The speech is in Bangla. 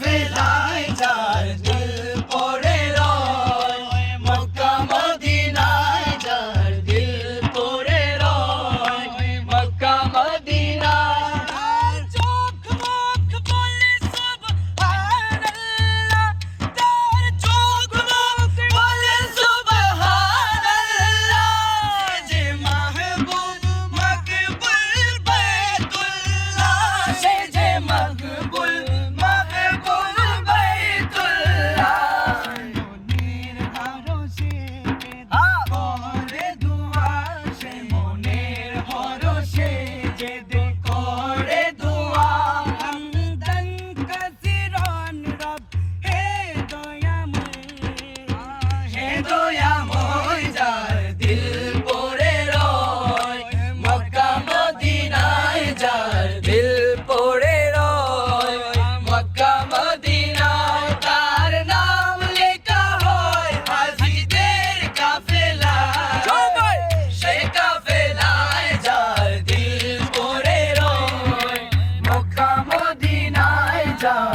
ফেলাই যায়। down.